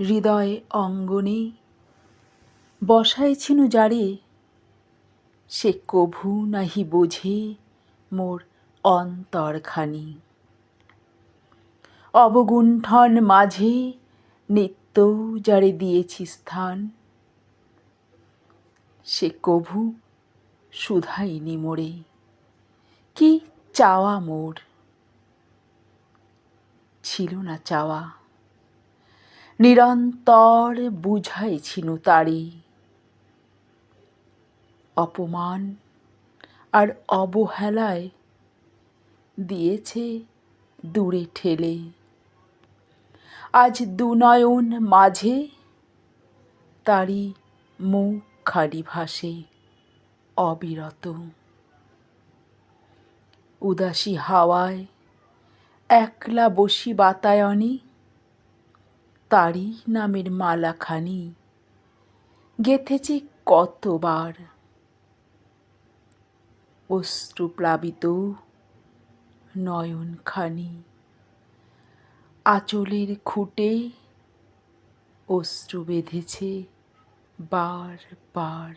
হৃদয় অঙ্গনে। বসাইছিনু যারে, সে কভু নাহি বোঝে মোর অন্তরখানি। অবগুণ্ঠন মাঝে নিত্য যারে দিয়েছি স্থান, সে কভু শুধাইনি মোরে। কি চাওয়া মোর? ছিল না চাওয়া। নিরন্তর বুঝাইছিনু তারে। অপমান আর অবহেলায় দিয়েছে দূরে ঠেলে। আজ দুনয়ন মাঝে তারি মুখ খানি ভাসে অবিরত। উদাসী হাওয়ায় একলা বসি বাতায়নে তারই নামের মালাখানি। গেথেছি কতবার। অশ্রুপ্লাবিত নয়নখানি। আঁচলের খুঁটে অশ্রু বেঁধেছে বার বার